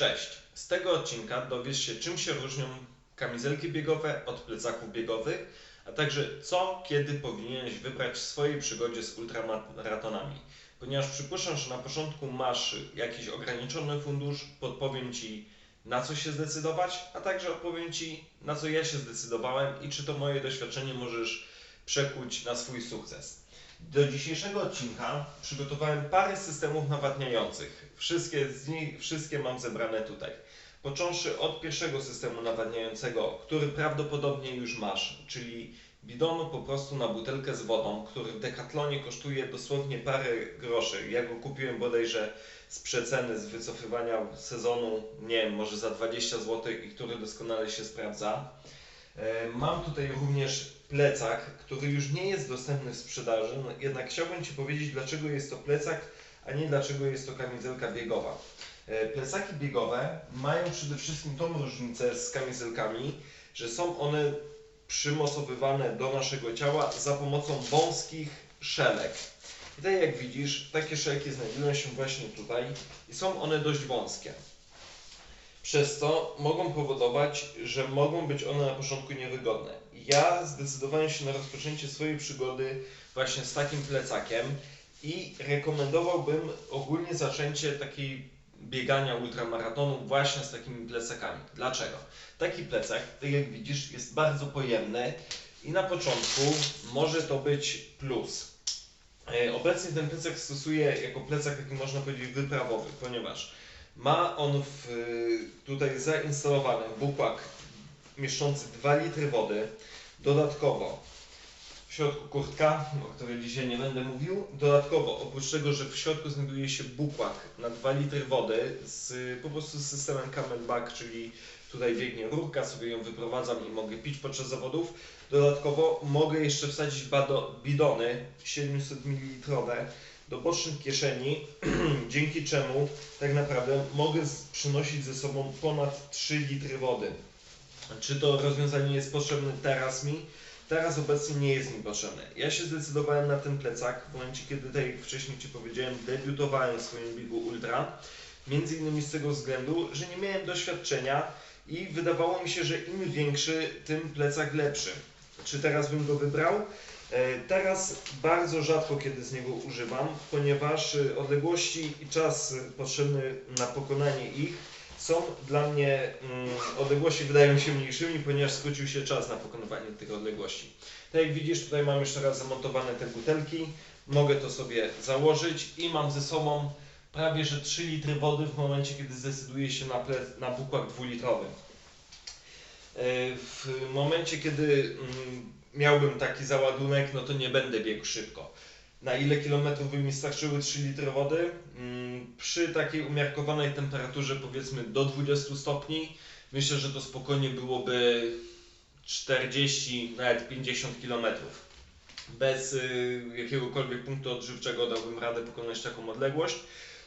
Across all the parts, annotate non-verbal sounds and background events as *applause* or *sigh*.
Cześć! Z tego odcinka dowiesz się, czym się różnią kamizelki biegowe od plecaków biegowych, a także co, kiedy powinieneś wybrać w swojej przygodzie z ultramaratonami. Ponieważ przypuszczam, że na początku masz jakiś ograniczony fundusz, podpowiem Ci na co się zdecydować, a także opowiem Ci na co ja się zdecydowałem i czy to moje doświadczenie możesz przekuć na swój sukces. Do dzisiejszego odcinka przygotowałem parę systemów nawadniających. Wszystkie z nich, wszystkie mam zebrane tutaj. Począwszy od pierwszego systemu nawadniającego, który prawdopodobnie już masz, czyli bidonu po prostu na butelkę z wodą, który w Decathlonie kosztuje dosłownie parę groszy. Ja go kupiłem bodajże z przeceny, z wycofywania sezonu, nie wiem, może za 20 zł i który doskonale się sprawdza. E, Mam tutaj również plecak, który już nie jest dostępny w sprzedaży, no jednak chciałbym Ci powiedzieć, dlaczego jest to plecak, a nie dlaczego jest to kamizelka biegowa. E, Plecaki biegowe mają przede wszystkim tą różnicę z kamizelkami, że są one przymocowywane do naszego ciała za pomocą wąskich szelek. I tak jak widzisz, takie szelki znajdują się właśnie tutaj i są one dość wąskie. Przez co mogą powodować, że mogą być one na początku niewygodne. Ja zdecydowałem się na rozpoczęcie swojej przygody właśnie z takim plecakiem i rekomendowałbym ogólnie zaczęcie takiej biegania ultramaratonu właśnie z takimi plecakami. Dlaczego? Taki plecak, tak jak widzisz, jest bardzo pojemny i na początku może to być plus. E, Obecnie ten plecak stosuję jako plecak taki można powiedzieć wyprawowy, ponieważ ma on w, tutaj zainstalowany bukłak mieszczący 2 litry wody. Dodatkowo w środku kurtka, o której dzisiaj nie będę mówił. Dodatkowo, oprócz tego, że w środku znajduje się bukłak na 2 litry wody z po prostu z systemem Camelback, czyli tutaj biegnie rurka, sobie ją wyprowadzam i mogę pić podczas zawodów. Dodatkowo mogę jeszcze wsadzić bado, bidony 700 ml do bocznych kieszeni, *clears throat* dzięki czemu tak naprawdę mogę przynosić ze sobą ponad 3 litry wody. Czy to rozwiązanie jest potrzebne teraz mi? Teraz obecnie nie jest mi potrzebne. Ja się zdecydowałem na ten plecak w momencie, kiedy, tak jak wcześniej Ci powiedziałem, debiutowałem w swoim biegu ultra. Między innymi z tego względu, że nie miałem doświadczenia i wydawało mi się, że im większy, tym plecak lepszy. Czy teraz bym go wybrał? E, Teraz bardzo rzadko kiedy z niego używam, ponieważ e, odległości i czas potrzebny na pokonanie ich są dla mnie, mm, odległości wydają się mniejszymi, ponieważ skrócił się czas na pokonywanie tych odległości. Tak jak widzisz, tutaj mam jeszcze raz zamontowane te butelki, mogę to sobie założyć i mam ze sobą prawie że 3 litry wody w momencie, kiedy zdecyduję się na, ple- na bukłak dwulitrowy. E, W momencie, kiedy mm, miałbym taki załadunek, no to nie będę biegł szybko. Na ile kilometrów by mi starczyły 3 litry wody? Mm, Przy takiej umiarkowanej temperaturze, powiedzmy do 20 stopni, myślę, że to spokojnie byłoby 40, nawet 50 kilometrów. Bez y, jakiegokolwiek punktu odżywczego dałbym radę pokonać taką odległość.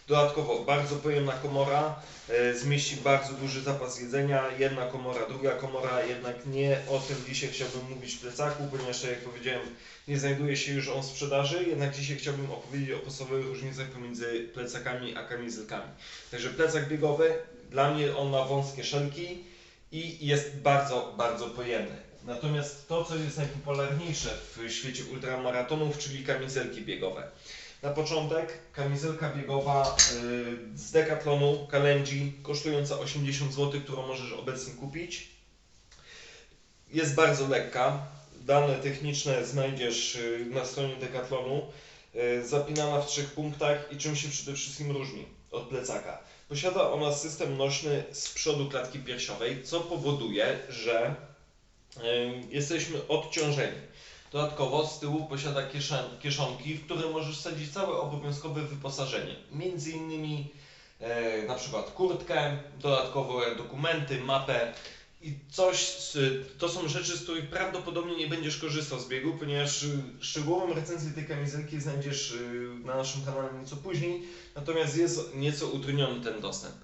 Dodatkowo bardzo pojemna komora, e, zmieści bardzo duży zapas jedzenia, jedna komora, druga komora, jednak nie o tym dzisiaj chciałbym mówić w plecaku, ponieważ tak jak powiedziałem, nie znajduje się już on w sprzedaży, jednak dzisiaj chciałbym opowiedzieć o podstawowych różnicach pomiędzy plecakami a kamizelkami. Także plecak biegowy, dla mnie on ma wąskie szelki i jest bardzo, bardzo pojemny. Natomiast to, co jest najpopularniejsze w świecie ultramaratonów, czyli kamizelki biegowe. Na początek kamizelka biegowa y, z Decathlonu Kalenji kosztująca 80 zł, którą możesz obecnie kupić. Jest bardzo lekka. Dane techniczne znajdziesz y, na stronie Decathlonu. Y, Zapinana w trzech punktach i czym się przede wszystkim różni od plecaka. Posiada ona system nośny z przodu klatki piersiowej, co powoduje, że jesteśmy odciążeni. Dodatkowo z tyłu posiada kieszen, kieszonki, w które możesz wsadzić całe obowiązkowe wyposażenie. Między innymi e, na przykład kurtkę, dodatkowe dokumenty, mapę i coś, z, to są rzeczy, z których prawdopodobnie nie będziesz korzystał z biegu, ponieważ y, szczegółową recenzję tej kamizelki znajdziesz y, na naszym kanale nieco później, natomiast jest nieco utrudniony ten dostęp.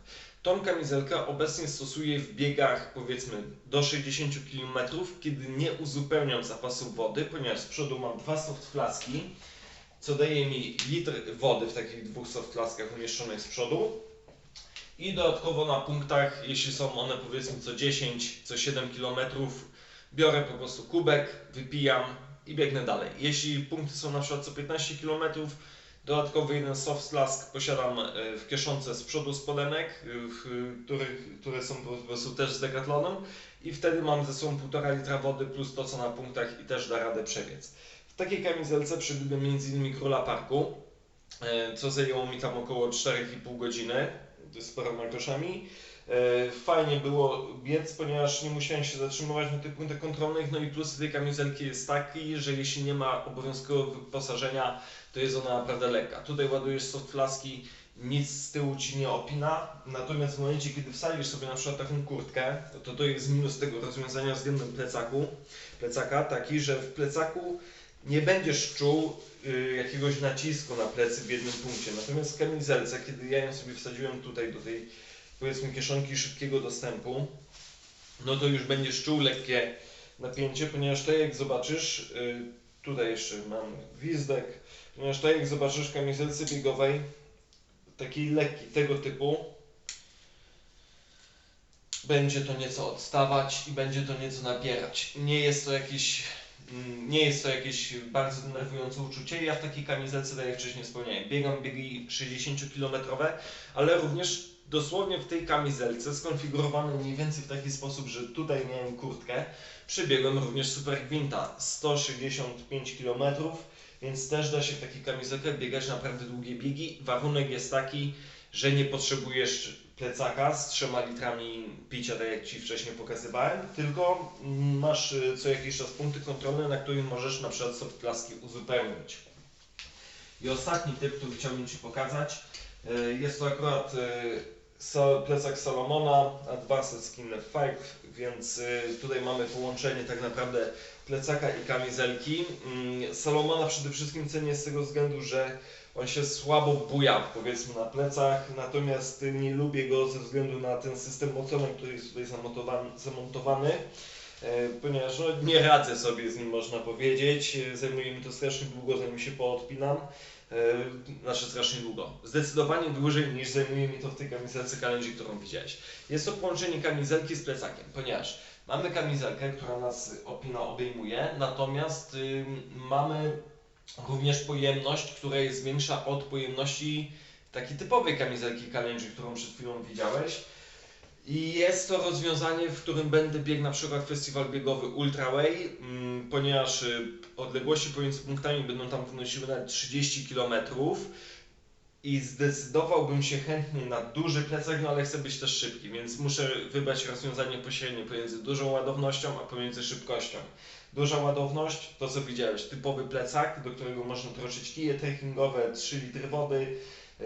Tą kamizelkę obecnie stosuję w biegach powiedzmy do 60 km, kiedy nie uzupełniam zapasu wody, ponieważ z przodu mam dwa soft flaski, co daje mi litr wody w takich dwóch soft flaskach umieszczonych z przodu I dodatkowo na punktach, jeśli są one powiedzmy co 10, co 7 km, biorę po prostu kubek, wypijam i biegnę dalej. Jeśli punkty są na przykład co 15 km, dodatkowy jeden soft flask posiadam e, w kieszonce z przodu spodenek, e, w, których, które są po prostu też z Decathlonem i wtedy mam ze sobą 1,5 litra wody plus to co na punktach i też da radę przebiec. W takiej kamizelce przebiegłem m.in. Króla Parku, co zajęło mi tam około 4,5 godziny z paroma groszami. E, Fajnie było biec, ponieważ nie musiałem się zatrzymywać na tych punktach kontrolnych. No i plus tej kamizelki jest taki, że jeśli nie ma obowiązkowego wyposażenia, to jest ona naprawdę lekka. Tutaj ładujesz soft flaski, nic z tyłu ci nie opina. Natomiast w momencie, kiedy wsadzisz sobie na przykład taką kurtkę, to to jest minus tego rozwiązania względem plecaku, plecaka, taki, że w plecaku nie będziesz czuł jakiegoś nacisku na plecy w jednym punkcie. Natomiast kamizelce, kiedy ja ją sobie wsadziłem tutaj do tej powiedzmy kieszonki szybkiego dostępu, no to już będziesz czuł lekkie napięcie, ponieważ to jak zobaczysz, y, tutaj jeszcze mam gwizdek, ponieważ to jak zobaczysz w kamizelce biegowej, takiej lekki tego typu, będzie to nieco odstawać i będzie to nieco napierać. Nie jest to jakieś mm, nie jest to jakieś bardzo denerwujące uczucie. Ja w takiej kamizelce, tak jak wcześniej wspomniałem, biegam biegi 60-kilometrowe, ale również dosłownie w tej kamizelce skonfigurowane mniej więcej w taki sposób, że tutaj miałem kurtkę. Przybiegłem również Super Gwinta 165 km, więc też da się w takiej kamizelce biegać naprawdę długie biegi. Warunek jest taki, że nie potrzebujesz plecaka z trzema litrami picia, tak jak Ci wcześniej pokazywałem, tylko masz y, co jakiś czas punkty kontrolne, na których możesz na przykład soft flaski uzupełnić. I ostatni typ, który chciałbym Ci pokazać, y, jest to akurat y, plecak Salomona Advanced Skin 5, więc tutaj mamy połączenie tak naprawdę plecaka i kamizelki. Mm, Salomona przede wszystkim cenię z tego względu, że on się słabo buja powiedzmy na plecach, natomiast nie lubię go ze względu na ten system mocowy, który jest tutaj zamontowany, e, ponieważ no, nie radzę sobie z nim można powiedzieć, E, zajmuje mi to strasznie długo zanim się poodpinam, e, znaczy strasznie długo, zdecydowanie dłużej niż zajmuje mi to w tej kamizelce kalendzi, którą widziałeś. Jest to połączenie kamizelki z plecakiem, ponieważ mamy kamizelkę, która nas opina obejmuje, natomiast mamy również pojemność, która jest większa od pojemności takiej typowej kamizelki Kalenji, którą przed chwilą widziałeś. I jest to rozwiązanie, w którym będę biegł na przykład festiwal biegowy Ultraway, mm, ponieważ y, odległości pomiędzy punktami będą tam wynosiły nawet 30 km i zdecydowałbym się chętnie na duży plecak, no ale chcę być też szybki, więc muszę wybrać rozwiązanie pośrednie pomiędzy dużą ładownością a pomiędzy szybkością. Duża ładowność, to co widziałeś, typowy plecak, do którego można troczyć kije trekkingowe, 3 litry wody, yy,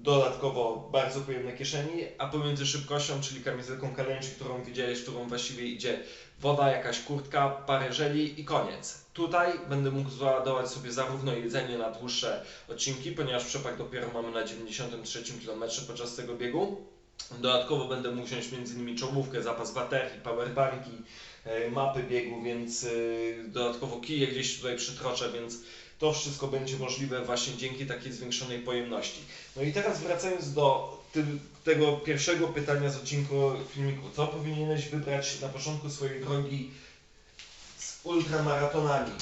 dodatkowo bardzo pojemne kieszeni, a pomiędzy szybkością, czyli kamizelką Kalenji, którą widziałeś, którą właściwie idzie woda, jakaś kurtka, parę żeli i koniec. Tutaj będę mógł załadować sobie zarówno jedzenie na dłuższe odcinki, ponieważ przepak dopiero mamy na 93 km podczas tego biegu. Dodatkowo będę mógł wziąć m.in. czołówkę, zapas baterii, powerbanki, mapy biegu, więc e, dodatkowo kije gdzieś tutaj przytroczę, więc to wszystko będzie możliwe właśnie dzięki takiej zwiększonej pojemności. No i teraz wracając do tego pierwszego pytania z odcinku filmiku, co powinieneś wybrać na początku swojej drogi z ultramaratonami?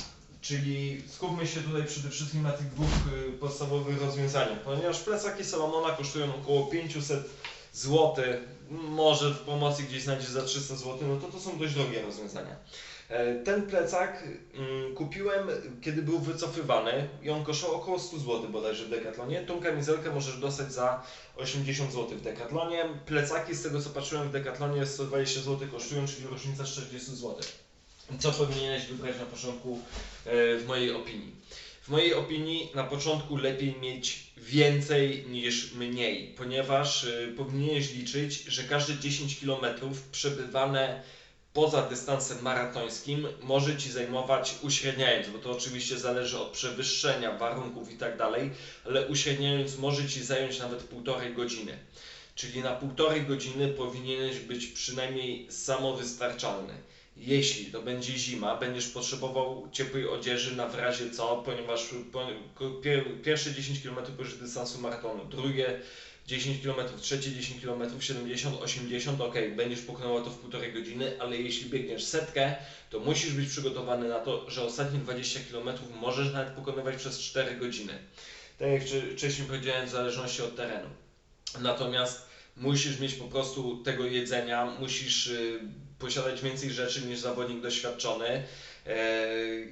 Czyli skupmy się tutaj przede wszystkim na tych dwóch y, podstawowych rozwiązaniach, ponieważ plecaki Salomona kosztują około 500 zł, może w pomocy gdzieś znajdziesz za 300 zł, no to to są dość drogie rozwiązania. E, Ten plecak mm, kupiłem, kiedy był wycofywany i on kosztował około 100 zł bodajże w Decathlonie. Tą kamizelkę możesz dostać za 80 zł w Decathlonie. Plecaki z tego co patrzyłem w Decathlonie 120 zł kosztują, czyli różnica 40 zł. Co powinieneś wybrać na początku e, w mojej opinii? W mojej opinii na początku lepiej mieć więcej niż mniej, ponieważ y, powinieneś liczyć, że każde 10 km przebywane poza dystansem maratońskim może Ci zajmować uśredniając, bo to oczywiście zależy od przewyższenia warunków i tak dalej, ale uśredniając może Ci zająć nawet półtorej godziny. Czyli na półtorej godziny powinieneś być przynajmniej samowystarczalny. Jeśli to będzie zima, będziesz potrzebował ciepłej odzieży na w razie co, ponieważ pierwsze 10 km już dystansu maratonu, drugie 10 km, trzecie 10 km, 70, 80, ok, będziesz pokonało to w półtorej godziny, ale jeśli biegniesz setkę, to musisz być przygotowany na to, że ostatnie 20 km możesz nawet pokonywać przez 4 godziny. Tak jak wcze- wcześniej powiedziałem, w zależności od terenu. Natomiast musisz mieć po prostu tego jedzenia, musisz y, posiadać więcej rzeczy niż zawodnik doświadczony. E,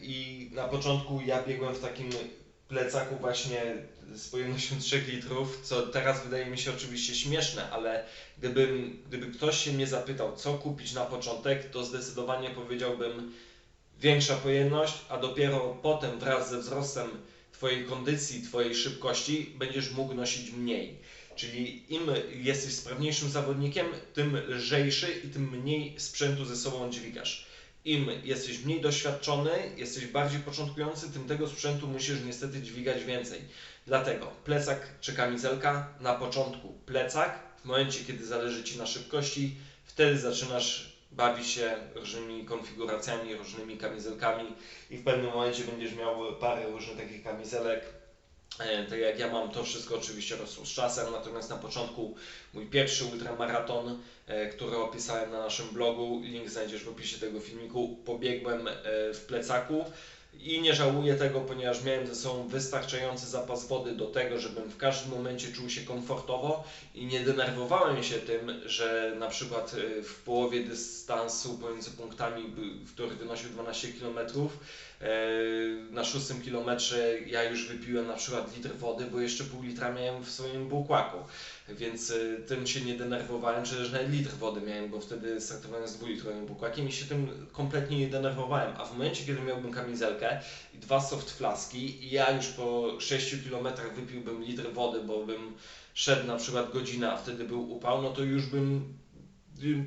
I na początku ja biegłem w takim plecaku właśnie z pojemnością 3 litrów, co teraz wydaje mi się oczywiście śmieszne, ale gdybym, gdyby ktoś się mnie zapytał, co kupić na początek, to zdecydowanie powiedziałbym większa pojemność, a dopiero potem wraz ze wzrostem Twojej kondycji, Twojej szybkości będziesz mógł nosić mniej. Czyli im jesteś sprawniejszym zawodnikiem, tym lżejszy i tym mniej sprzętu ze sobą dźwigasz. Im jesteś mniej doświadczony, jesteś bardziej początkujący, tym tego sprzętu musisz niestety dźwigać więcej. Dlatego plecak czy kamizelka na początku plecak, w momencie kiedy zależy Ci na szybkości, wtedy zaczynasz bawić się różnymi konfiguracjami, różnymi kamizelkami i w pewnym momencie będziesz miał parę różnych takich kamizelek. E, Tak jak ja mam, to wszystko oczywiście rosło z czasem, natomiast na początku mój pierwszy ultramaraton, e, który opisałem na naszym blogu, link znajdziesz w opisie tego filmiku, pobiegłem e, w plecaku i nie żałuję tego, ponieważ miałem ze sobą wystarczający zapas wody do tego, żebym w każdym momencie czuł się komfortowo i nie denerwowałem się tym, że na przykład w połowie dystansu pomiędzy punktami, który wynosił 12 km, na szóstym kilometrze ja już wypiłem na przykład litr wody, bo jeszcze pół litra miałem w swoim bułkłaku, więc y, tym się nie denerwowałem, też nawet litr wody miałem, bo wtedy startowałem z dwulitrowym bułkłakiem i się tym kompletnie nie denerwowałem, a w momencie, kiedy miałbym kamizelkę i dwa soft flaski i ja już po 6 kilometrach wypiłbym litr wody, bo bym szedł na przykład godzinę, a wtedy był upał, no to już bym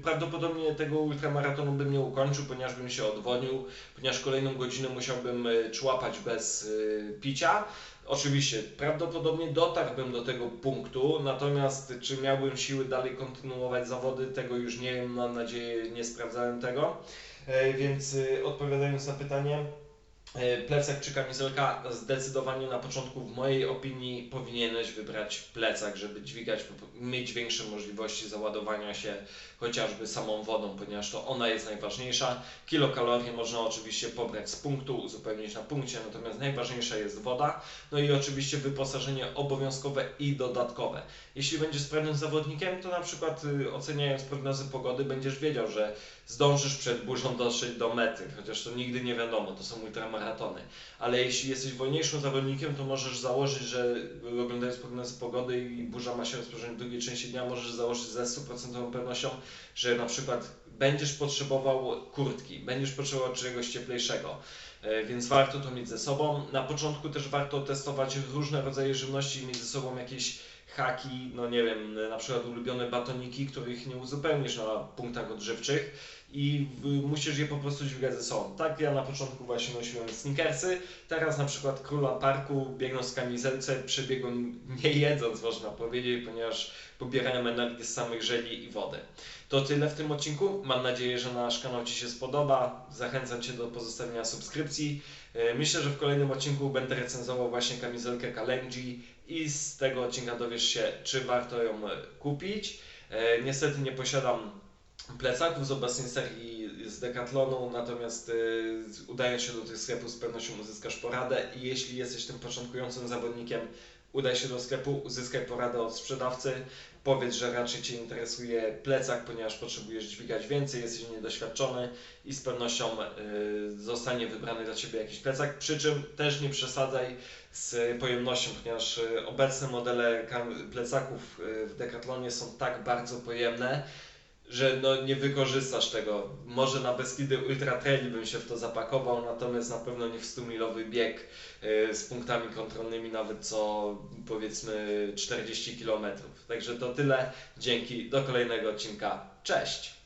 prawdopodobnie tego ultramaratonu bym nie ukończył, ponieważ bym się odwodnił, ponieważ kolejną godzinę musiałbym y, człapać bez y, picia. Oczywiście, prawdopodobnie dotarłbym do tego punktu, natomiast czy miałbym siły dalej kontynuować zawody, tego już nie wiem, mam nadzieję, nie sprawdzałem tego. E, Więc odpowiadając na pytanie, e, plecak czy kamizelka, zdecydowanie na początku, w mojej opinii, powinieneś wybrać plecak, żeby dźwigać, mieć większe możliwości załadowania się chociażby samą wodą, ponieważ to ona jest najważniejsza. Kilokalorii można oczywiście pobrać z punktu, uzupełnić na punkcie, natomiast najważniejsza jest woda. No i oczywiście wyposażenie obowiązkowe i dodatkowe. Jeśli będziesz sprawnym zawodnikiem, to na przykład y, oceniając prognozy pogody, będziesz wiedział, że zdążysz przed burzą dotrzeć do mety, chociaż to nigdy nie wiadomo, to są ultramaratony. Ale jeśli jesteś wolniejszym zawodnikiem, to możesz założyć, że oglądając prognozy pogody i burza ma się rozpocząć w drugiej części dnia, możesz założyć ze 100% pewnością, że na przykład będziesz potrzebował kurtki, będziesz potrzebował czegoś cieplejszego. E, Więc warto to mieć ze sobą. Na początku też warto testować różne rodzaje żywności i mieć ze sobą jakieś haki, no nie wiem, na przykład ulubione batoniki, których nie uzupełnisz na punktach odżywczych i musisz je po prostu dźwigać ze sobą. Tak ja na początku właśnie nosiłem sneakersy, teraz na przykład króla parku biegnąc w kamizelce przebiegłem nie jedząc można powiedzieć, ponieważ pobierałem energię z samych żeli i wody. To tyle w tym odcinku. Mam nadzieję, że nasz kanał Ci się spodoba. Zachęcam Cię do pozostawienia subskrypcji. E, Myślę, że w kolejnym odcinku będę recenzował właśnie kamizelkę Kalenji i z tego odcinka dowiesz się, czy warto ją e, kupić. E, Niestety nie posiadam plecaków z obecnej serii z Decathlonu, natomiast udając się do tych sklepów z pewnością uzyskasz poradę i jeśli jesteś tym początkującym zawodnikiem, udaj się do sklepu, uzyskaj poradę od sprzedawcy, powiedz, że raczej Cię interesuje plecak, ponieważ potrzebujesz dźwigać więcej, jesteś niedoświadczony i z pewnością y, zostanie wybrany dla Ciebie jakiś plecak, przy czym też nie przesadzaj z pojemnością, ponieważ y, obecne modele plecaków y, w Decathlonie są tak bardzo pojemne, że no nie wykorzystasz tego. Może na Beskidy Ultra Trail bym się w to zapakował, natomiast na pewno nie w 100-milowy bieg y, z punktami kontrolnymi nawet co powiedzmy 40 km. Także to tyle. Dzięki. Do kolejnego odcinka. Cześć!